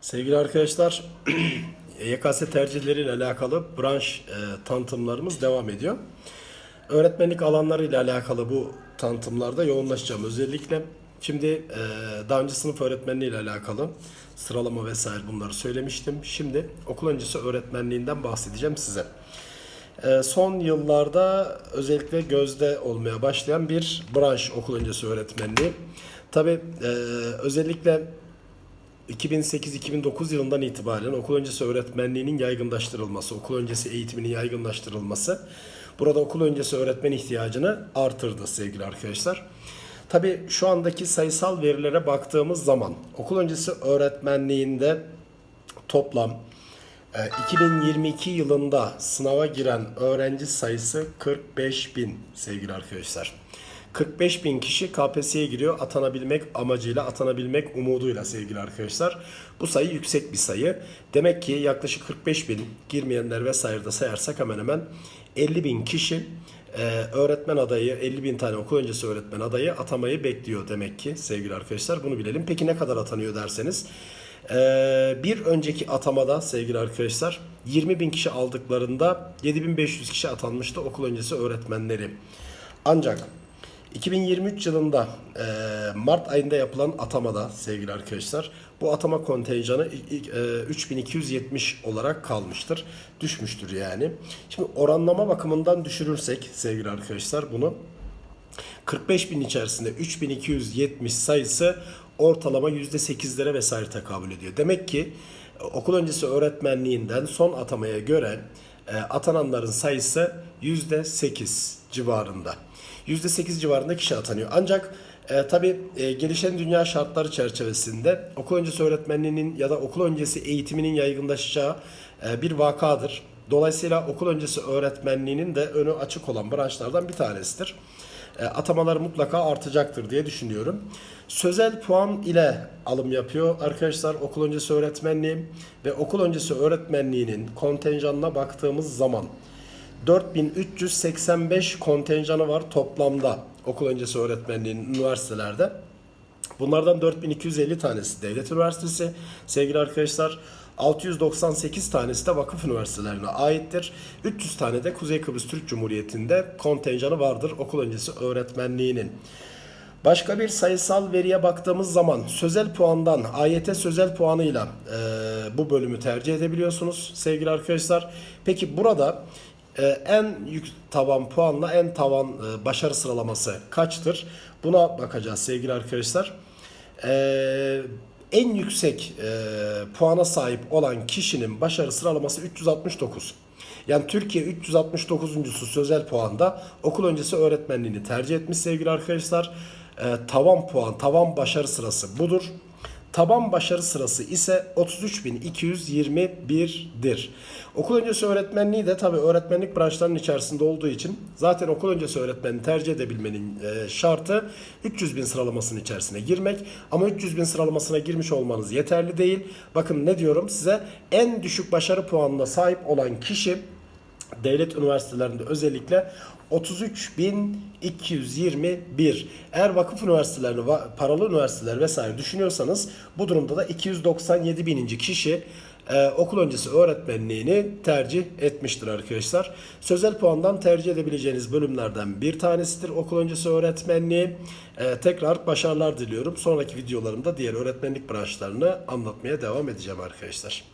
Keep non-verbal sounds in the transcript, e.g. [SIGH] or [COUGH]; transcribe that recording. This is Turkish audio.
Sevgili arkadaşlar, [CLEARS THROAT] YKS tercihleriyle alakalı branş e, tanıtımlarımız devam ediyor. Öğretmenlik alanlarıyla alakalı bu tanıtımlarda yoğunlaşacağım. Özellikle şimdi e, daha önce sınıf öğretmenliği ile alakalı sıralama vesaire bunları söylemiştim. Şimdi okul öncesi öğretmenliğinden bahsedeceğim size. E, son yıllarda özellikle gözde olmaya başlayan bir branş okul öncesi öğretmenliği. Tabi özellikle 2008-2009 yılından itibaren okul öncesi öğretmenliğinin yaygınlaştırılması, okul öncesi eğitiminin yaygınlaştırılması burada okul öncesi öğretmen ihtiyacını artırdı sevgili arkadaşlar. Tabi şu andaki sayısal verilere baktığımız zaman okul öncesi öğretmenliğinde toplam e, 2022 yılında sınava giren öğrenci sayısı 45 bin sevgili arkadaşlar. 45 bin kişi KPSS'ye giriyor atanabilmek amacıyla, atanabilmek umuduyla sevgili arkadaşlar. Bu sayı yüksek bir sayı. Demek ki yaklaşık 45 bin girmeyenler vesaire de sayarsak hemen hemen 50 bin kişi e, öğretmen adayı, 50 bin tane okul öncesi öğretmen adayı atamayı bekliyor demek ki sevgili arkadaşlar. Bunu bilelim. Peki ne kadar atanıyor derseniz. Ee, bir önceki atamada sevgili arkadaşlar 20 bin kişi aldıklarında 7500 kişi atanmıştı okul öncesi öğretmenleri. Ancak 2023 yılında e, Mart ayında yapılan atamada sevgili arkadaşlar bu atama kontenjanı e, 3270 olarak kalmıştır. Düşmüştür yani. Şimdi oranlama bakımından düşürürsek sevgili arkadaşlar bunu 45 bin içerisinde 3270 sayısı ortalama %8'lere vesaire tekabül ediyor. Demek ki e, okul öncesi öğretmenliğinden son atamaya göre atananların sayısı %8 civarında. %8 civarında kişi atanıyor. Ancak e, tabii e, gelişen dünya şartları çerçevesinde okul öncesi öğretmenliğinin ya da okul öncesi eğitiminin yaygınlaşacağı e, bir vakadır. Dolayısıyla okul öncesi öğretmenliğinin de önü açık olan branşlardan bir tanesidir. E, atamalar mutlaka artacaktır diye düşünüyorum. Sözel puan ile alım yapıyor arkadaşlar okul öncesi öğretmenliği ve okul öncesi öğretmenliğinin kontenjanına baktığımız zaman 4385 kontenjanı var toplamda okul öncesi öğretmenliğinin üniversitelerde. Bunlardan 4250 tanesi devlet üniversitesi sevgili arkadaşlar. 698 tanesi de vakıf üniversitelerine aittir. 300 tane de Kuzey Kıbrıs Türk Cumhuriyeti'nde kontenjanı vardır okul öncesi öğretmenliğinin. Başka bir sayısal veriye baktığımız zaman sözel puandan AYT sözel puanıyla e, bu bölümü tercih edebiliyorsunuz sevgili arkadaşlar. Peki burada e, en yük tavan puanla en tavan e, başarı sıralaması kaçtır? Buna bakacağız sevgili arkadaşlar. E, en yüksek e, puana sahip olan kişinin başarı sıralaması 369. Yani Türkiye 369.sü sözel puanda okul öncesi öğretmenliğini tercih etmiş sevgili arkadaşlar. E, tavan puan, tavan başarı sırası budur. Taban başarı sırası ise 33.221'dir. Okul öncesi öğretmenliği de tabii öğretmenlik branşlarının içerisinde olduğu için zaten okul öncesi öğretmenini tercih edebilmenin e, şartı 300 bin sıralamasının içerisine girmek. Ama 300 bin sıralamasına girmiş olmanız yeterli değil. Bakın ne diyorum size en düşük başarı puanına sahip olan kişi devlet üniversitelerinde özellikle 33.221. Eğer vakıf üniversitelerini, paralı üniversiteler vesaire düşünüyorsanız bu durumda da 297 bininci kişi e, okul öncesi öğretmenliğini tercih etmiştir arkadaşlar. Sözel puandan tercih edebileceğiniz bölümlerden bir tanesidir okul öncesi öğretmenliği. E, tekrar başarılar diliyorum. Sonraki videolarımda diğer öğretmenlik branşlarını anlatmaya devam edeceğim arkadaşlar.